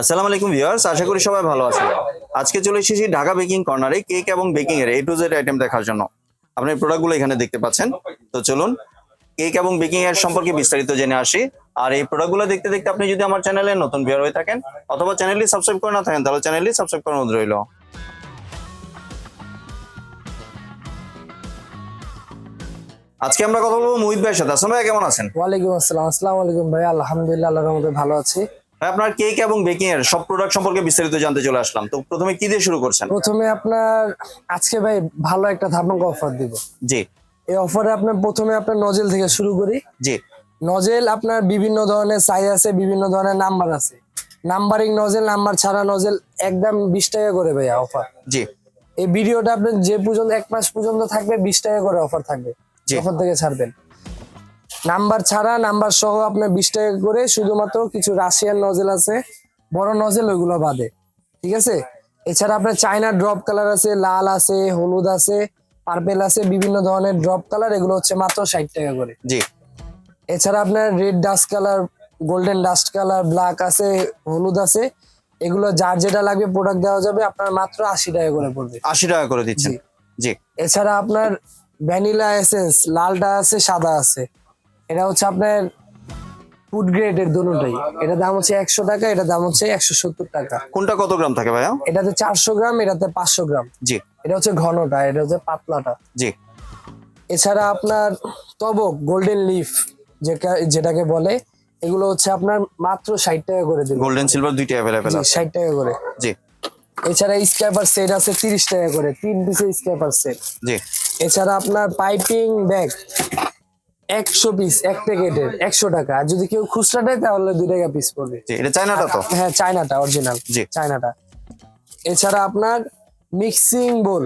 আসসালামু আলাইকুম ভিউয়ার্স, আশা করি সবাই ভালো আছেন। আজকে চলে এসেছি ঢাকা বেকিং কর্নারে কেক এবং বেকিং এর এ টু জেড আইটেম দেখার জন্য। আপনি প্রোডাক্টগুলো এখানে দেখতে পাচ্ছেন। তো চলুন, কেক এবং বেকিং এর সম্পর্কে বিস্তারিত জেনে আসি। আর এই প্রোডাক্টগুলো দেখতে দেখতে আপনি যদি আমার চ্যানেলে নতুন ভিউয়ার হয়ে থাকেন অথবা চ্যানেলটি সাবস্ক্রাইব করে না থাকেন, তাহলে চ্যানেলটি সাবস্ক্রাইব করার অনুরোধ রইল। আজকে আমরা কথা বলব মোহিত ভাইয়ের সাথে। আসলে ভাই কেমন আছেন? ওয়ালাইকুম আসসালাম। আসসালামু আলাইকুম ভাই আলহামদুলিল্লাহ, আল্লাহর রহমতে ভালো আছি। আপনার কেক এবং বেকিং এর সব প্রোডাক্ট সম্পর্কে বিস্তারিত জানতে চলে আসলাম। তো প্রথমে কি দিয়ে শুরু করছেন? প্রথমে আপনার আজকে ভাই ভালো একটা ধামাকা অফার দিব। জি। এই অফারে আপনার প্রথমে আপনার নজেল থেকে শুরু করি। জি। নজেল আপনার বিভিন্ন ধরনের সাইজ আছে বিভিন্ন ধরনের নাম্বার আছে। নাম্বারিং নজেল নাম্বার ছাড়া নজেল একদম বিশ টাকা করে ভাইয়া অফার জি। এই ভিডিওটা আপনার যে পর্যন্ত এক মাস পর্যন্ত থাকবে বিশ টাকা করে অফার থাকবে। অফার থেকে ছাড়বেন। নাম্বার ছাড়া নাম্বার সহ আপনার বিশ টাকা করে শুধুমাত্র কিছু রাশিয়ান নজেল আছে বড় নজেল ওইগুলো বাদে ঠিক আছে? এছাড়া আপনার চায়না ড্রপ কালার আছে লাল আছে হলুদ আছে পার্পেল আছে বিভিন্ন ধরনের ড্রপ কালার এগুলো হচ্ছে মাত্র ষাট টাকা করে। জি। এছাড়া আপনার red dust colour golden dust colour black আছে হলুদ আছে এগুলো যার যেটা লাগবে প্রোডাক্ট দেওয়া যাবে আপনার মাত্র আশি টাকা করে পড়বে। আশি টাকা করে দিচ্ছেন। জি। জি। এছাড়া আপনার ভ্যানিলা এসেন্স লালটা আছে সাদা আছে এটা হচ্ছে আপনার ফুড গ্রেডের দুটোটাই এটা দাম হচ্ছে একশো টাকা এটা দাম হচ্ছে একশো সত্তর টাকা। কোনটা কত গ্রাম থাকে ভাইয়া? এটাতে চারশো গ্রাম এটাতে পাঁচশো গ্রাম। জি। এটা হচ্ছে ঘনটা এটা হচ্ছে পাতলাটা। জি। এছাড়া আপনার তবক গোল্ডেন লিফ যেটাকে বলে এগুলো হচ্ছে আপনার মাত্র ষাট টাকা করে দিন গোল্ডেন সিলভার দুইটা অ্যাভেলেবেল আছে। ষাট টাকা করে। জি। এছাড়া স্ক্যাপার সেট আছে তিরিশ টাকা করে তিন পিসের স্ক্যাপার সেট জি। এছাড়া আপনার পাইপিং ব্যাগ একশো পিস এক প্যাকেটের একশো টাকা। আর যদি কেউ খুচরা দেয় তাহলে দুই টাকা পিস পড়বে। এটা চায়নাটা তো? হ্যাঁ চায়নাটা অরিজিনাল চায়নাটা। এছাড়া আপনার মিক্সিং বোল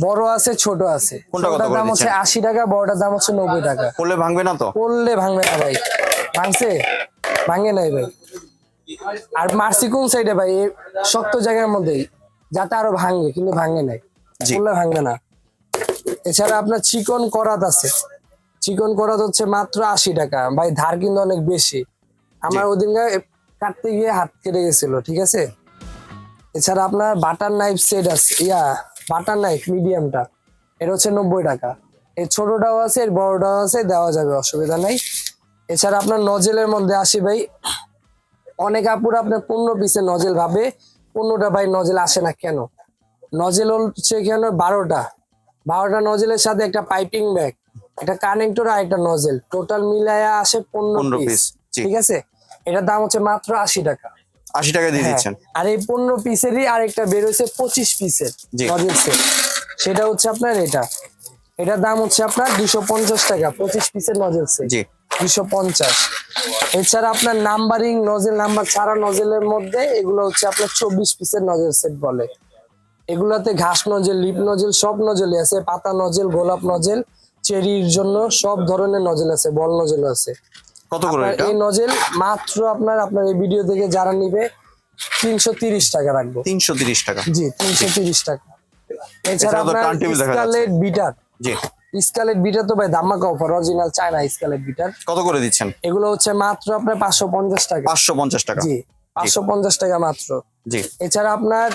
বড় আছে ছোট আছে। কোনটা ছোটটার দাম হচ্ছে আশি টাকা বড়টার দাম হচ্ছে নব্বই টাকা। করলে ভাঙবে না তো? পড়লে ভাঙবে না ভাই। ভাঙছে? ভাঙে নাই ভাই। আর মার্সি কোন সাইডে ভাই? শক্ত জায়গার মধ্যেই। যাতে আরও ভাঙবে কিন্তু ভাঙে নাই। পড়লে ভাঙবে না। এছাড়া আপনার চিকন করাত আছে। চিকন করাত হচ্ছে মাত্র আশি টাকা। ভাই ধার কিন্তু অনেক বেশি। আমার ওদিন কাটতে গিয়ে হাত কেটে গেছিল ঠিক আছে? এছাড়া আপনার বাটার নাইফ সেট আছে। ইয়া বাটার নাইফ মিডিয়ামটা এটা হচ্ছে নব্বই টাকা। এই ছোটটাও আছে এর বড়টাও আছে দেওয়া যাবে অসুবিধা নাই। এছাড়া আপনার নজেলের মধ্যে আসি ভাই অনেক আপুর আপনার পনেরো পিসের নজেল ভাবে পনেরোটা ভাই নজেল আসে না কেন? নজেল হচ্ছে কেন? বারোটা। বারোটা নজেলের সাথে একটা পাইপিং ব্যাগ একটা কানেক্টর আর একটা নজেল টোটাল মিলায়া আসে পনেরো পিস ঠিক আছে? এটার দাম হচ্ছে মাত্র আশি টাকা। আশি টাকা দিয়ে হ্যাঁ, দিচ্ছেন। আর এই পনেরো পিসেরই আরেকটা বের হয়েছে পঁচিশ পিসের নজেল সেট সেটা হচ্ছে আপনার এটা। এটার দাম হচ্ছে আপনার দুশো পঞ্চাশ টাকা পঁচিশ পিসের নজেল সেট দুশো পঞ্চাশ। এছাড়া আপনার নাম্বারিং নজেল নাম্বার ছাড়া নজেলের মধ্যে এগুলো হচ্ছে আপনার চব্বিশ পিসের নজেল সেট বলে। এগুলাতে ঘাস নজেল লিপ নজেল সব নজেলই আছে। পাতা নজেল গোলাপ নজেল চেরির জন্য সব ধরনের নজেল আছে বল নজেল আছে। কত করে এটা? এই নজেল মাত্র আপনার আপনার এই ভিডিও থেকে যারা নিবে তিনশো তিরিশ টাকা রাখব। তিনশো তিরিশ টাকা। জি তিনশো তিরিশ টাকা। এছাড়া আপনার। স্কালেট বিটার জি। স্কালেট বিটার তো ভাই দামাকা offer original China Scarlett beater কত করে দিচ্ছেন? এগুলো হচ্ছে মাত্র আপনার পাঁচশো পঞ্চাশ টাকা। পাঁচশো পঞ্চাশ টাকা। জি পাঁচশো পঞ্চাশ টাকা মাত্র। জি। এছাড়া আপনার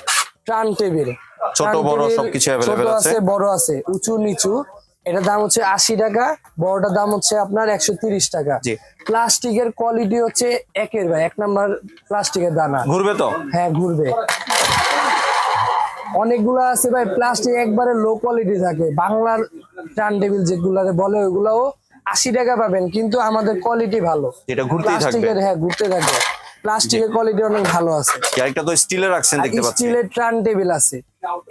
ট্রান টেবিল ছোট বড় সবকিছু available আছে। বড় আছে উঁচু নিচু। এটার দাম হচ্ছে আশি টাকা বড়টার দাম হচ্ছে আপনার একশো তিরিশ টাকা। প্লাস্টিকের কোয়ালিটি হচ্ছে একের ভাই এক নাম্বার প্লাস্টিকের দানা। ঘুরবে তো? হ্যাঁ ঘুরবে। অনেকগুলো আছে ভাই প্লাস্টিক একবারে লো কোয়ালিটি থাকে। বাংলার টার্ন টেবিল যেগুলারে বলে ওইগুলাও আশি টাকা পাবেন কিন্তু আমাদের কোয়ালিটি ভালো। থাকবে। প্লাস্টিকের হ্যাঁ ঘুরতে থাকবে। প্লাস্টিকের কোয়ালিটি অনেক ভালো আছে। একটা তো স্টিলে রাখছেন দেখতে পাচ্ছি। স্টিলের ট্রান টেবিল আছে।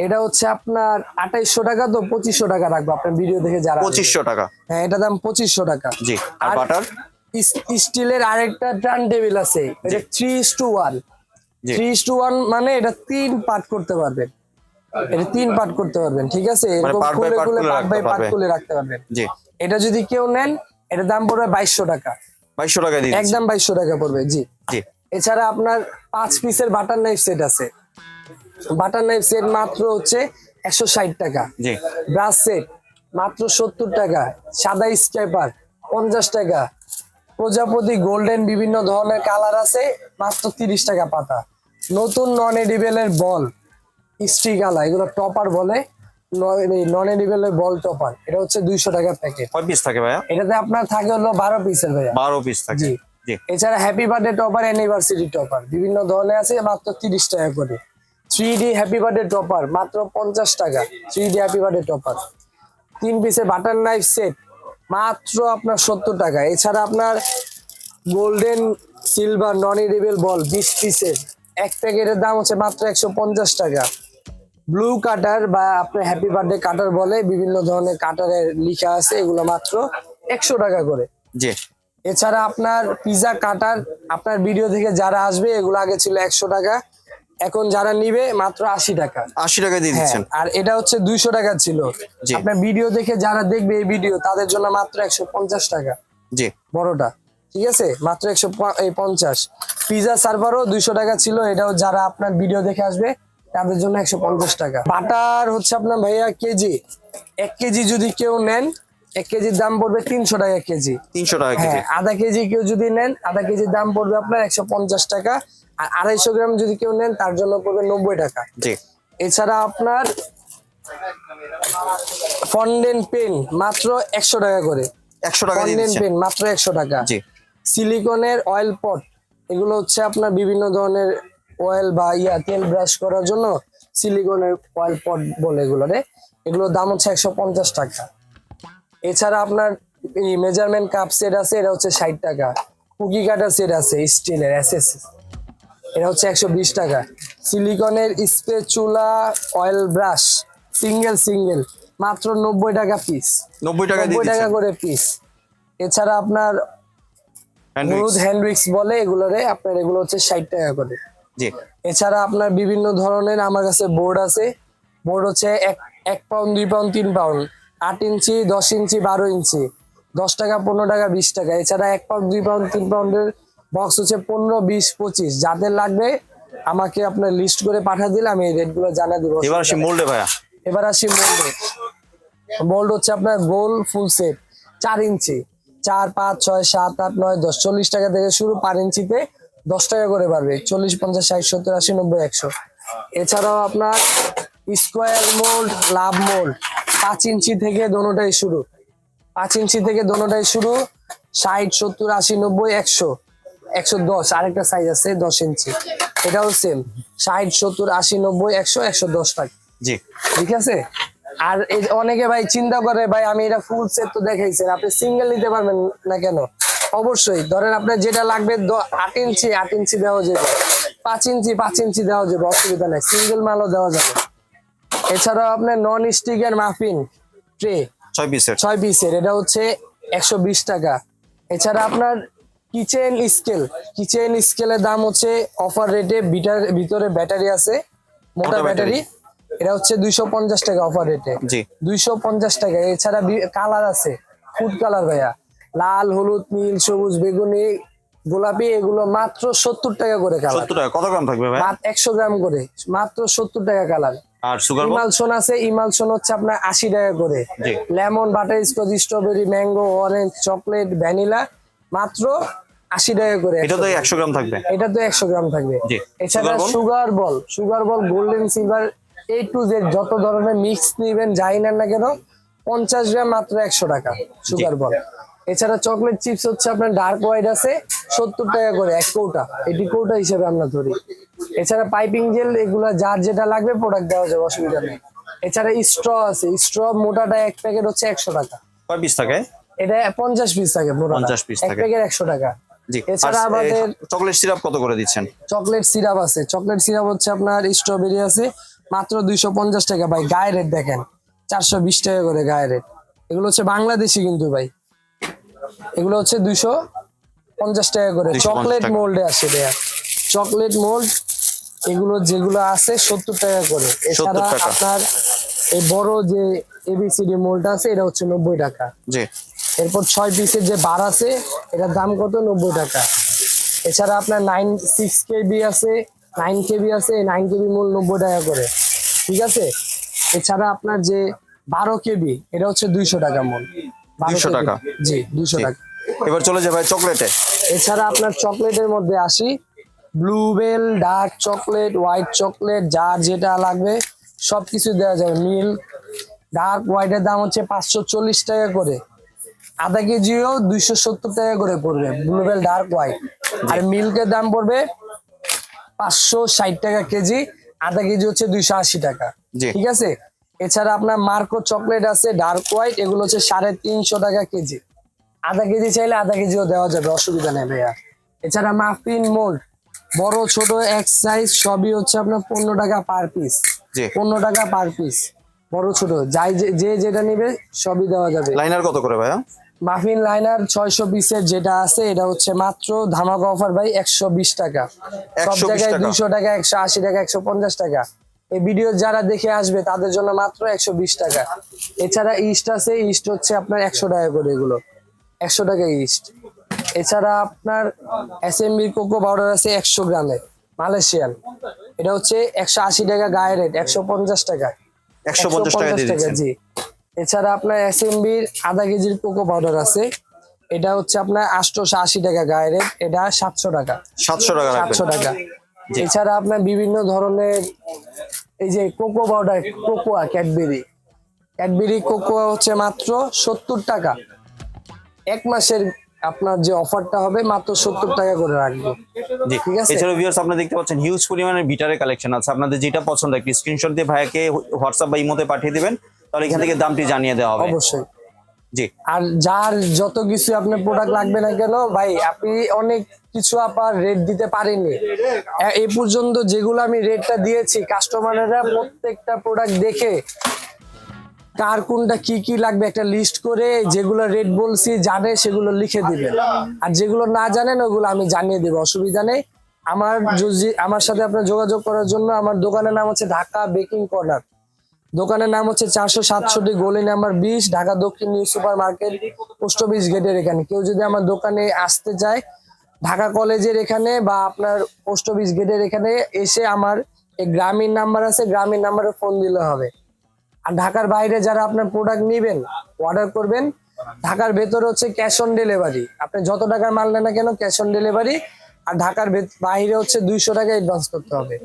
এটা হচ্ছে আপনার আঠাইশশো টাকা তো পঁচিশশো টাকা রাখব আপনার ভিডিও দেখে যারা। পঁচিশশো টাকা। হ্যাঁ এটা দাম পঁচিশশো টাকা। জি আর বাটার স্টিলের আরেকটা ট্রান টেবিল আছে। এটা থ্রি টু ওয়ান জি। থ্রি টু ওয়ান মানে এটা তিন পার্ট করতে পারবেন। এটা তিন পার্ট করতে পারবেন ঠিক আছে? এরকম by খুলে খুলে খুলে পার্ট বাই পার্ট। খুলে রাখতে পারবেন। জি। এটা যদি কেউ নেন এটা দাম পড়বে বাইশশো টাকা। বাইশশো টাকা দিয়ে একদম বাইশশো টাকা পড়বে জি। জি। এছাড়া আপনার পাঁচ পিসের বাটার নাইফ সেট আছে। বাটার নাইফ সেট মাত্র হচ্ছে একশো ষাট টাকা। ব্রাশ সেট মাত্র সত্তর টাকা। সাদা স্ক্যাপার পঞ্চাশ টাকা। প্রজাপতি গোল্ডেন বিভিন্ন ধরনের কালার আছে মাত্র তিরিশ টাকা পাতা। নতুন নন এডিবেলের বল স্ট্রি কালার এগুলো টপার বলে নন এডিবেলের বল টপার। এটা হচ্ছে দুইশো টাকার প্যাকেট। কয় পিস থাকে ভাইয়া? এটাতে আপনার থাকে হলো বারো পিসের ভাইয়া। বারো পিস থাকে। এছাড়া happy birthday topper anniversary topper বিভিন্ন ধরনের আছে মাত্র তিরিশ টাকা করে। Three D happy birthday topper মাত্র পঞ্চাশ টাকা। Three D happy birthday topper তিন পিসে বাটার নাইফ সেট মাত্র আপনার সত্তর টাকা। এছাড়া আপনার golden silver non edible ball বিশ পিসের এক প্যাকেটের দাম হচ্ছে মাত্র একশো পঞ্চাশ টাকা। ব্লু কাটার বা আপনার হ্যাপি বার্থডে কাটার বলে বিভিন্ন ধরনের কাটারের লিখা আছে এগুলো মাত্র একশো টাকা করে। জি। এছাড়া আপনার পিজা কাটার আপনার ভিডিও থেকে যারা আসবে এগুলো আগে ছিল একশো টাকা। এখন যারা নিবে মাত্র আশি টাকা। আশি টাকা দিয়ে হ্যাঁ দিচ্ছেন। আর এটা হচ্ছে দুইশো টাকা ছিল। আপনার ভিডিও দেখে যারা দেখবে এই ভিডিও তাদের জন্য মাত্র একশো পঞ্চাশ টাকা। জি। বড়টা ঠিক আছে? মাত্র একশো এই পঞ্চাশ। পিজা সার্ভারও দুইশো টাকা ছিল। এটাও যারা আপনার ভিডিও দেখে আসবে তাদের জন্য একশো পঞ্চাশ টাকা। বাটার হচ্ছে আপনার ভাইয়া কেজি। এক কেজি যদি কেউ নেন এক কেজির দাম পড়বে তিনশো টাকা কেজি। তিনশো টাকা কেজি। হ্যাঁ আধা কেজি কেউ যদি নেন আধা কেজির দাম পড়বে আপনার একশো পঞ্চাশ টাকা। আর আড়াইশো গ্রাম যদি কেউ নেন তার জন্য পড়বে নব্বই টাকা। জি। এছাড়া আপনার ফন্ডেন পেন মাত্র একশো টাকা করে। একশো টাকা ফন্ডেন পেন মাত্র একশো টাকা। জি। সিলিকনের অয়েল পট এগুলো হচ্ছে আপনার বিভিন্ন ধরনের অয়েল বা ইয়া তেল ব্রাশ করার জন্য সিলিকনের অয়েল পট বলে এগুলো রে এগুলোর দাম হচ্ছে একশো পঞ্চাশ টাকা। এছাড়া আপনার এই মেজারমেন্ট কাপ সেট আছে এটা হচ্ছে ষাট টাকা। কুকি কাটার সেট আছে স্টিলের এসএস এটা হচ্ছে একশো বিশ টাকা। সিলিকনের স্প্রে চুলা অয়েল ব্রাশ সিঙ্গেল সিঙ্গেল মাত্র নব্বই টাকা পিস নব্বই টাকা নব্বই টাকা করে পিস এছাড়া আপনার হলুদ হ্যান্ডউইক্স বলে এগুলোরে আপনার এগুলো হচ্ছে ষাট টাকা করে। জি। এছাড়া আপনার বিভিন্ন ধরনের আমার কাছে বোর্ড আছে। বোর্ড হচ্ছে এক এক পাউন্ড দুই পাউন্ড তিন পাউন্ড আট ইঞ্চি দশ ইঞ্চি বারো ইঞ্চি। দশ টাকা পনেরো টাকা বিশ টাকা। এছাড়া এক পাউন্ড দুই পাউন্ড তিন পাউন্ডের বক্স হচ্ছে পনেরো বিশ পঁচিশ। যাদের লাগবে আমাকে আপনার লিস্ট করে পাঠিয়ে দিলে আমি এই রেটগুলো জানা দিব। এবার আসি মোল্ডে ভাইয়া। এবার আসি মোল্ডে মোল্ড হচ্ছে আপনার গোল ফুল সেট চার ইঞ্চি। চার পাঁচ ছয় সাত আট নয় দশ চল্লিশ টাকা থেকে শুরু পার ইঞ্চিতে দশ টাকা করে পারবে চল্লিশ পঞ্চাশ ষাট সত্তর আশি নব্বই একশো। এছাড়াও আপনার স্কোয়ার মোল্ড লাভ মোল্ড পাঁচ ইঞ্চি থেকে দোনোটাই শুরু। পাঁচ ইঞ্চি থেকে দোনোটাই শুরু। ষাট সত্তর আশি নব্বই একশো। একশো দশ আরেকটা সাইজ আছে দশ ইঞ্চি। এটাও সেম ষাট সত্তর আশি নব্বই একশো একশো দশ টাকা। জি। ঠিক আছে? আর এই যে অনেকে ভাই চিন্তা করে ভাই আমি এটা ফুল সেট তো দেখাইছেন আপনি সিঙ্গেল নিতে পারবেন না কেন? অবশ্যই। ধরেন আপনার যেটা লাগবে আট ইঞ্চি আট ইঞ্চি দেওয়া যাবে। পাঁচ ইঞ্চি পাঁচ ইঞ্চি দেওয়া যাবে অসুবিধা নাই। সিঙ্গেল মালও দেওয়া যাবে। এছাড়াও আপনার নন স্টিকের মাফিন ট্রে ছয় পিসের ছয় পিসের এটা হচ্ছে একশো বিশ টাকা। এছাড়া আপনার কিচেন স্কেল কিচেন স্কেলের দাম হচ্ছে অফার রেটে বিটার ভিতরে ব্যাটারি আছে মোটা ব্যাটারি এটা হচ্ছে দুইশো পঞ্চাশ টাকা অফার রেটে দুইশো পঞ্চাশ টাকা এছাড়া কালার আছে ফুড কালার ভাইয়া। লাল হলুদ নীল সবুজ বেগুনি গোলাপি এগুলো মাত্র সত্তর টাকা করে কালার সত্তর টাকা কত গ্রাম থাকবে ভাই একশো গ্রাম করে মাত্র সত্তর টাকা কালার আর সুগার ইমালসন আছে ইমালসন হচ্ছে আপনার আশি টাকা করে। Lemon butterscotch strawberry mango orange chocolate vanilla মাত্র আশি টাকা করে এটা তো একশো গ্রাম থাকবে। এটা তো একশো গ্রাম থাকবে। এছাড়া sugar ball sugar ball golden silver A to Z যত ধরনের মিক্স নিবেন যাই নেন না কেন পঞ্চাশ গ্রাম মাত্র একশো টাকা সুগার বল এছাড়া চকলেট চিপস হচ্ছে আপনার ডার্ক হোয়াইট আছে সত্তর টাকা করে এক কৌটা। এটি কৌটা হিসেবে আমরা ধরি। এছাড়া পাইপিং জেল এগুলা যার যেটা লাগবে প্রোডাক্ট দেওয়া যাবে অসুবিধা নেই। এছাড়া স্ট্র আছে স্ট্র মোটাটা এক প্যাকেট হচ্ছে একশো টাকা। কয় পিস থাকে? এটা পঞ্চাশ পিস থাকে 50 piece এক প্যাকেট একশো টাকা। এছাড়া আমাদের চকলেট সিরাপ কত করে দিচ্ছেন? চকলেট সিরাপ আছে। চকলেট সিরাপ হচ্ছে আপনার স্ট্রবেরি আছে মাত্র দুইশো পঞ্চাশ টাকা। ভাই গায়ে রেট দেখেন চারশো বিশ টাকা করে গায়ে রেট। এগুলো হচ্ছে বাংলাদেশি কিন্তু ভাই। এগুলো হচ্ছে দুইশো পঞ্চাশ টাকা করে। চকলেট। মোল্ডে আসে দেয়া চকলেট মোল্ড এগুলো যেগুলো আছে সত্তর টাকা করে। এছাড়া আপনার এই বড় যে এবিসিডি মোল্ডটা আছে এটা হচ্ছে নব্বই টাকা। জি। এরপর ছয় পিসের যে বার আছে এটার দাম কত? নব্বই টাকা। এছাড়া আপনার নাইন সিক্স কেবি আছে নাইন কেবি আছে নাইন কেবি মূল নব্বই টাকা করে। ঠিক আছে? এছাড়া আপনার যে বারো কেবি এটা হচ্ছে দুইশো টাকা মূল 200 টাকা? জি দুইশো টাকা। এবার চলে ভাই চকলেটে। এছাড়া আপনার চকলেটের মধ্যে আসি Bluebell dark chocolate white chocolate যার যেটা লাগবে সবকিছু দেওয়া যাবে। মিল্ক ডার্ক হোয়াইটের দাম হচ্ছে পাঁচশো চল্লিশ টাকা করে। আধা কেজিও দুইশো সত্তর টাকা করে পড়বে ব্লুবেল ডার্ক হোয়াইট। আর মিল্কের দাম পড়বে পাঁচশো ষাট টাকা কেজি আধা কেজি হচ্ছে দুইশো আশি টাকা। ঠিক আছে? এছাড়া আপনার মার্কো চকলেট আছে ডার্ক হোয়াইট এগুলো হচ্ছে সাড়ে তিনশো টাকা কেজি। আধা কেজি চাইলে আধা কেজিও দেওয়া যাবে অসুবিধা নেই ভাইয়া। এছাড়া মাফিন মোল্ড বড় ছোট এক সাইজ সবই হচ্ছে আপনার পনেরো টাকা পার পিস পনেরো টাকা পার পিস বড় ছোট যাই যে- যেটা নিবে সবই দেওয়া যাবে। লাইনার কত করে ভাইয়া? মাফিন লাইনার ছয়শো পিসের যেটা আছে এটা হচ্ছে মাত্র ধামাকা অফার ভাই একশো বিশ টাকা। সব জায়গায়। দুইশো টাকা একশো আশি টাকা একশো পঞ্চাশ টাকা। এই ভিডিও যারা দেখে আসবে তাদের জন্য মাত্র একশো বিশ টাকা। এছাড়া ইস্ট আছে ইস্ট হচ্ছে আপনার একশো টাকা করে এগুলো। একশো টাকা ইস্ট। এছাড়া আপনার এসএমবি কোকো পাউডার আছে একশো গ্রামে মালয়েশিয়ান। এটা হচ্ছে একশো আশি টাকা গায়ে রেট একশো পঞ্চাশ টাকা। একশো পঞ্চাশ টাকা জি। এছাড়া আপনার এস এসএমবির আধা কেজির কোকো পাউডার আছে। এটা হচ্ছে আপনার আটশোশো আশি টাকা গায়ে রেট এটা সাতশো টাকা। সাতশো টাকা সাতশো টাকা। এছাড়া আপনার বিভিন্ন ধরনের এই যে cocoa powder cocoa Cadbury. Cadbury cocoa হচ্ছে মাত্র সত্তর টাকা। এক মাসের আপনার যে অফারটা হবে মাত্র সত্তর টাকা করে রাখব। ঠিক আছে। এছাড়াও ভিউয়ার্স আপনারা দেখতে পাচ্ছেন হিউজ পরিমাণের বিটারের কালেকশন আছে। আপনাদের যেটা পছন্দ একটি স্ক্রিনশট দিয়ে ভাইয়াকে হোয়াটসঅ্যাপ বা ইমোতে পাঠিয়ে দিবেন। তাহলে এখান থেকে দামটি জানিয়ে দেওয়া হবে। অবশ্যই। জি। আর যার যত কিছু আপনার প্রোডাক্ট লাগবে না কেন, ভাই, আপনি অনেক কিছু আপনার রেট দিতে পারেননি। এ- পর্যন্ত যেগুলো আমি রেটটা দিয়েছি কাস্টমারেরা প্রত্যেকটা প্রোডাক্ট দেখে কার কোনটা কি কি লাগবে একটা লিস্ট করে যেগুলো রেট বলছি, জানে, সেগুলো লিখে দিবেন আর যেগুলো না জানেন, ওগুলো আমি জানিয়ে দেবো, অসুবিধা নেই। আমার আমার সাথে আপনার যোগাযোগ করার জন্য আমার দোকানের নাম হচ্ছে ঢাকা বেকিং কর্নার। দোকানের নাম হচ্ছে চারশো সাতষট্টি গলি নাম্বার বিশ ঢাকা দক্ষিণ New Super Market post office গেটের এখানে। কেউ যদি আমার দোকানে আসতে চায় ঢাকা কলেজের এখানে বা আপনার পোস্ট অফিস গেটের এখানে এসে আমার এই গ্রামীণ নাম্বার আছে গ্রামীণ নাম্বারে ফোন দিলে হবে। আর ঢাকার বাইরে যারা আপনার প্রোডাক্ট নেবেন অর্ডার করবেন ঢাকার ভেতরে হচ্ছে ক্যাশ অন ডেলিভারি আপনি যত টাকার মাল নেন না কেন ক্যাশ অন ডেলিভারি আর ঢাকার বাইরে হচ্ছে দুইশো টাকা অ্যাডভান্স করতে হবে।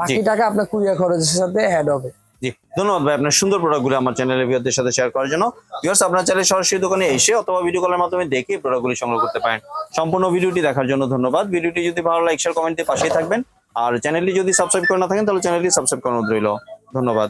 বাকি টাকা আপনার কুরিয়ার খরচের সাথে অ্যাড হবে। জি, ধন্যবাদ ভাই। আপনার সুন্দর প্রোডাক্টগুলো আমার চ্যানেলের ভিউয়ারদের সাথে শেয়ার করার জন্য। ভিউয়ার্স আপনার চ্যানেলে সরাসরি দোকানে এসে অথবা ভিডিও কলের মাধ্যমে দেখে প্রোডাক্টগুলি সংগ্রহ করতে পারেন। সম্পূর্ণ ভিডিওটি দেখার জন্য ধন্যবাদ। ভিডিওটি যদি ভালো লাগে শেয়ার কমেন্টে পাশেই থাকবেন। আর চ্যানেলটি যদি সাবস্ক্রাইব করে না থাকেন, তাহলে চ্যানেলটি সাবস্ক্রাইব করানো রইল। ধন্যবাদ।